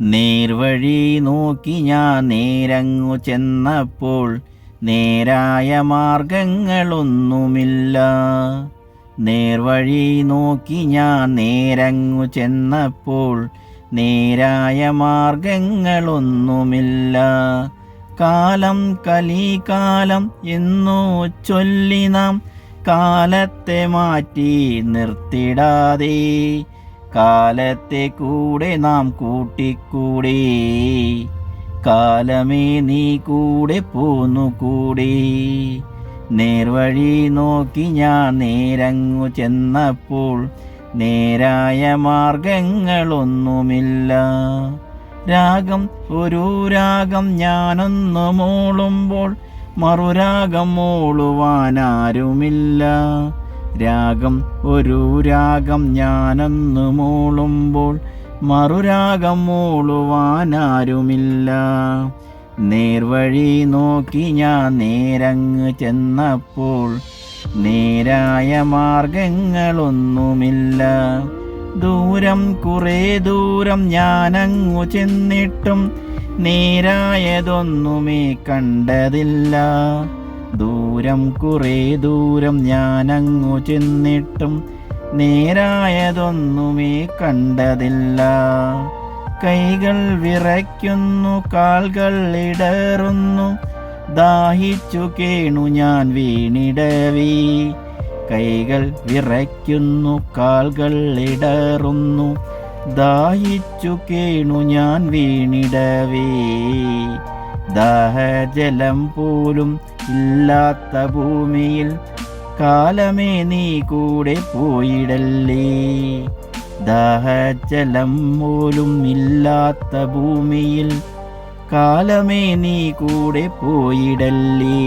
നേർവഴി നോക്കി ഞാൻ നേരങ്ങു ചെന്നപ്പോൾ നേരായ മാർഗങ്ങളൊന്നുമില്ല. നേർവഴി നോക്കി ഞാൻ നേരങ്ങു ചെന്നപ്പോൾ നേരായ മാർഗങ്ങളൊന്നുമില്ല. കാലം കലികാലം എന്നു ചൊല്ലി നാം കാലത്തെ മാറ്റി നിർത്തിടാതെ കാലത്തെ കൂടെ നാം കൂട്ടിക്കൂടി. കാലമേ നീ കൂടെ പോന്നു കൂടി. നേർവഴി നോക്കി ഞാൻ നേരങ്ങു ചെന്നപ്പോൾ നേരായ മാർഗങ്ങളൊന്നുമില്ല. രാഗം ഒരു രാഗം ഞാനൊന്നു മൂളുമ്പോൾ മറുരാഗം മൂളുവാനാരുമില്ല. രാഗം ഒരു രാഗം ഞാനെന്ന് മൂളുമ്പോൾ മറുരാഗം മൂളുവാനാരുമില്ല. നേർവഴി നോക്കി ഞാൻ നേരങ്ങ് ചെന്നപ്പോൾ നേരായ മാർഗങ്ങളൊന്നുമില്ല. ദൂരം കുറേ ദൂരം ഞാനങ്ങു ചെന്നിട്ടും നേരായതൊന്നുമേ കണ്ടതില്ല. ദൂരം കുറേ ദൂരം ഞാനങ്ങു ചെന്നിട്ടും നേരായതൊന്നുമേ കണ്ടതില്ല. കൈകൾ വിറയ്ക്കുന്നു കാൽകൾ ഇടറുന്നു. ദാഹിച്ചു കേണു ഞാൻ വീണിടവി. കൈകൾ വിറയ്ക്കുന്നു കാൽകൾ ഇടറുന്നു. ദാഹിച്ചു കേണു ഞാൻ വീണിടവേ. ദാഹജലം പോലും ഇല്ലാത്ത ഭൂമിയിൽ കാലമേ നീ കൂടെ പോയിടല്ലേ? ദാഹജലം പോലും ഇല്ലാത്ത ഭൂമിയിൽ കാലമേ നീ കൂടെ പോയിടല്ലേ?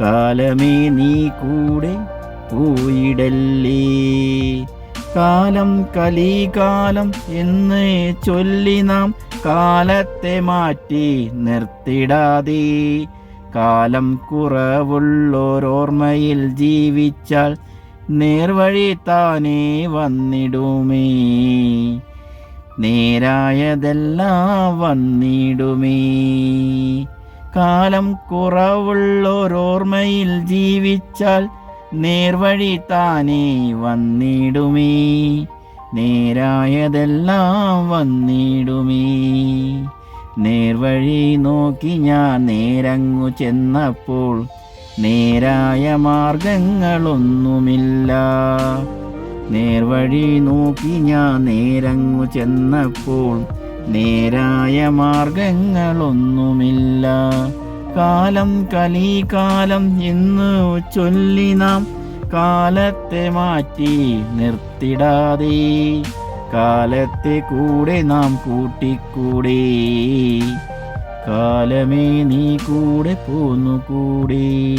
കാലമേ നീ കൂടെ പോയിടല്ലേ? കാലം കലികാലം എന്ന് ചൊല്ലി നാം കാലത്തെ മാറ്റി നിർത്തിടാതെ. കാലം കുറവുള്ളോരോർമ്മയിൽ ജീവിച്ചാൽ നേർവഴി താനേ വന്നിടുമേ. നേരായതെല്ലാം വന്നിടുമേ. കാലം കുറവുള്ളോരോർമ്മയിൽ ജീവിച്ചാൽ നേർവഴി താനേ വന്നിടുമേ. നേരായതെല്ലാം വന്നിടുമേ. നേർവഴി നോക്കി ഞാൻ നേരങ്ങു ചെന്നപ്പോൾ നേരായ മാർഗങ്ങളൊന്നുമില്ല. നേർവഴി നോക്കി ഞാൻ നേരങ്ങു ചെന്നപ്പോൾ നേരായ മാർഗങ്ങളൊന്നുമില്ല. കാലം കലികാലം എന്ന് ചൊല്ലി നാം കാലത്തെ മാറ്റി നിർത്തിടാതെ. കാലത്തെ കൂടെ നാം കൂട്ടിക്കൂടെ. കാലമേ നീ കൂടെ പോന്നു കൂടെ.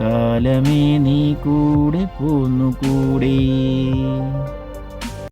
കാലമേ നീ കൂടെ പോന്നു കൂടെ.